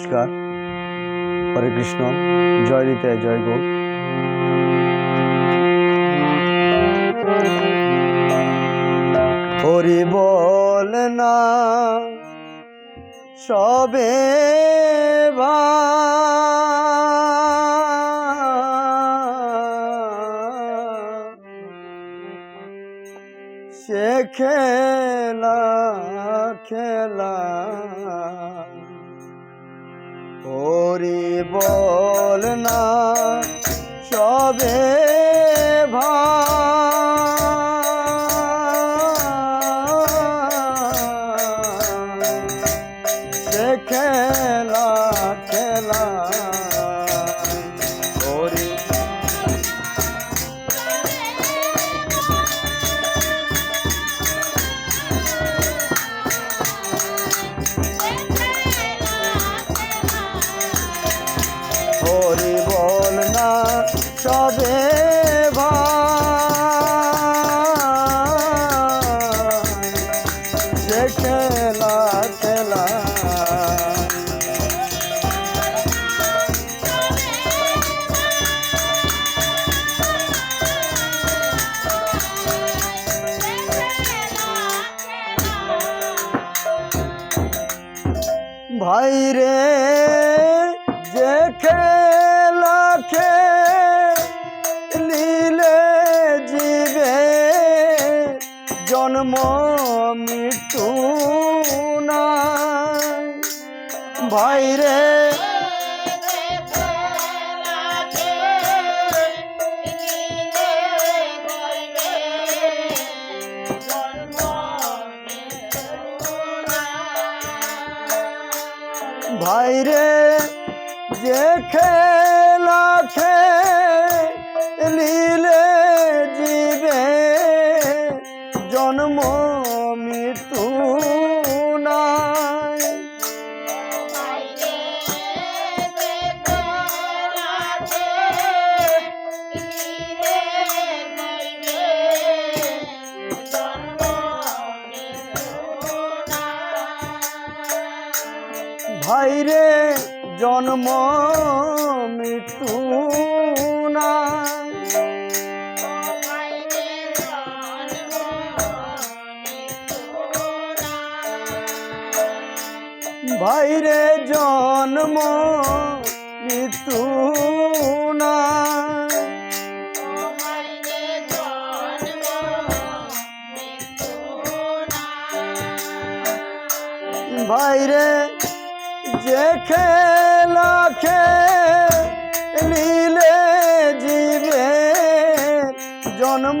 নমস্কার। হরে কৃষ্ণ। জয় নিতায় জয় গো। হরি বল না সবে সে খেলা খেলা। হরি বল না সবে ভাই সবে জন্ম মৃত্যু নাই। ভাই ভাই রে জন্ম মৃত্যু নাই। ভাইরে যে খেলা খেলিলে জীবে জন্ম।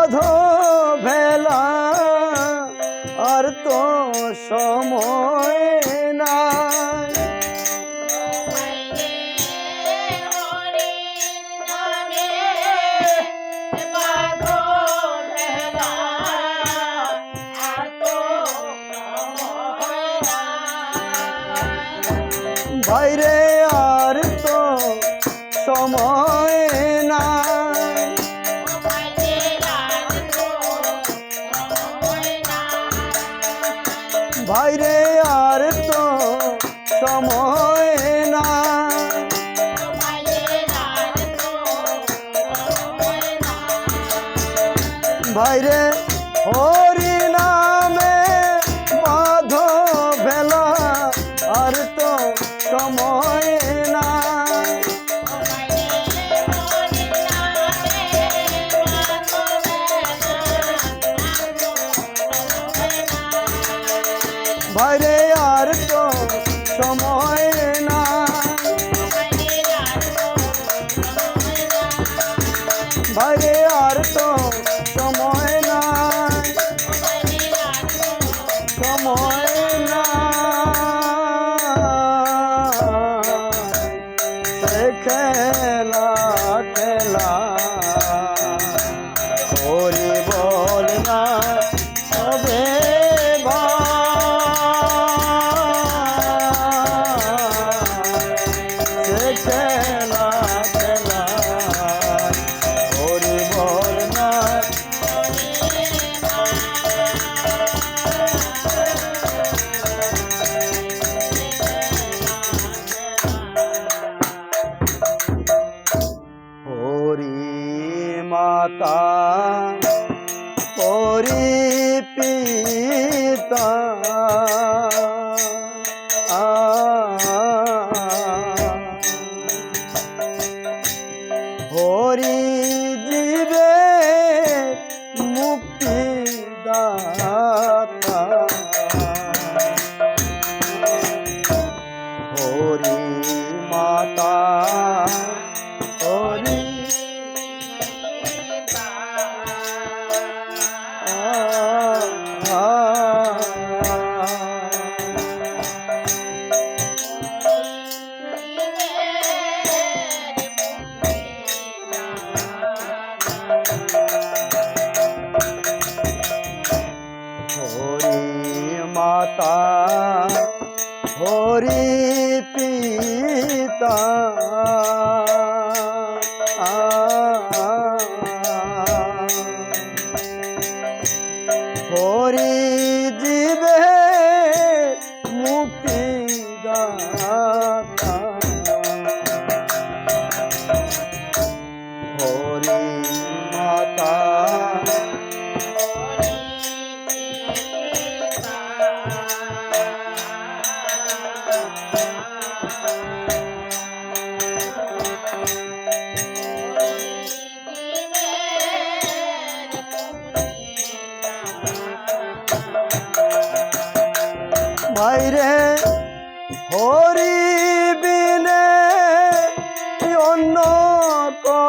অধো ভেলা আর তো সময় বাইরে আর তো সময় ভরে আর তো সময়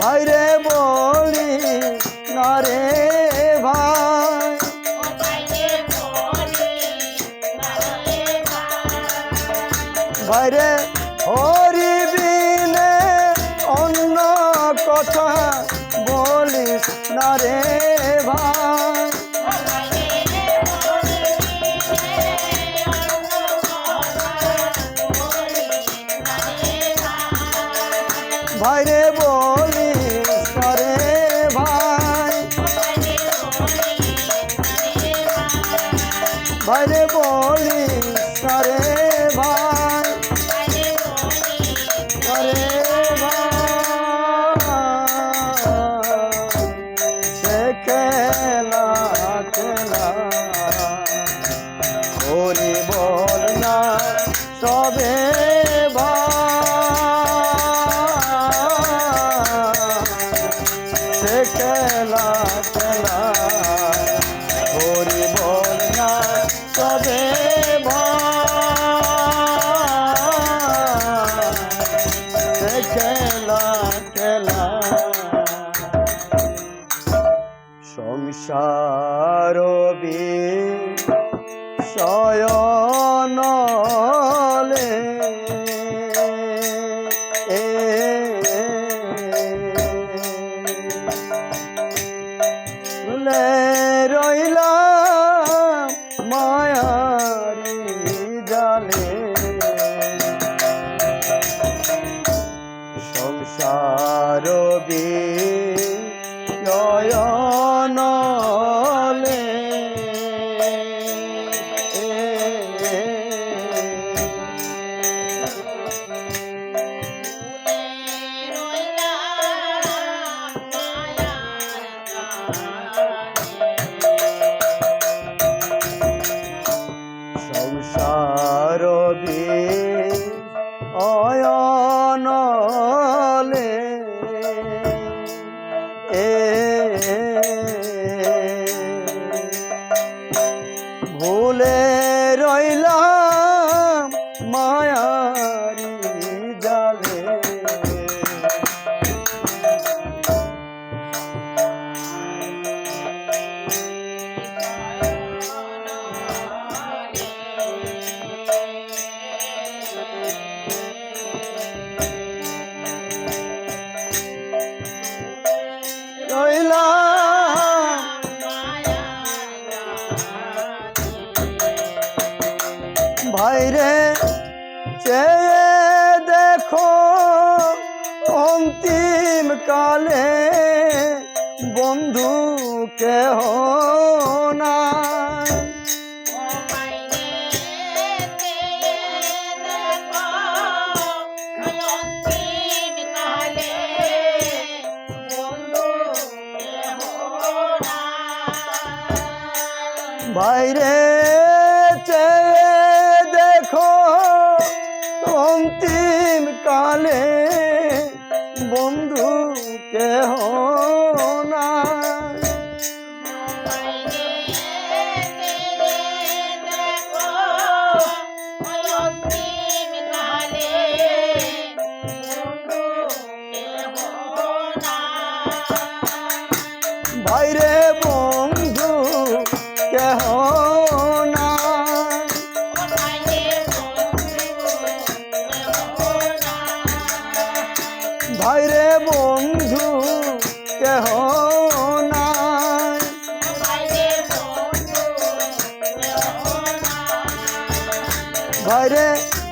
বাইরে বলি না রে ভাই। বাইরে বাইরে বলি করে ভাই। করে সে খেলা খেলা। হরি বল না খেলা খেলা। হরি বলে বাইরে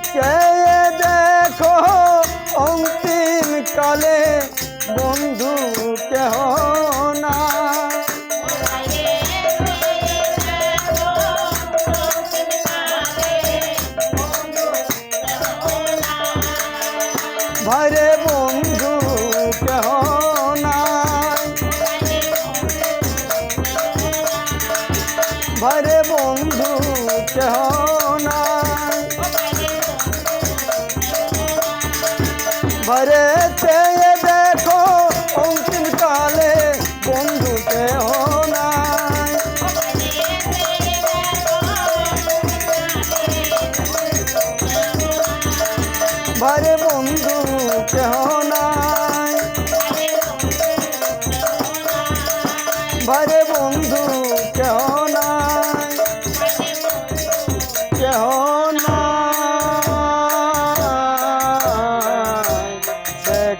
কে দেখো অন্তিম কালে Kare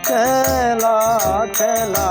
chela chela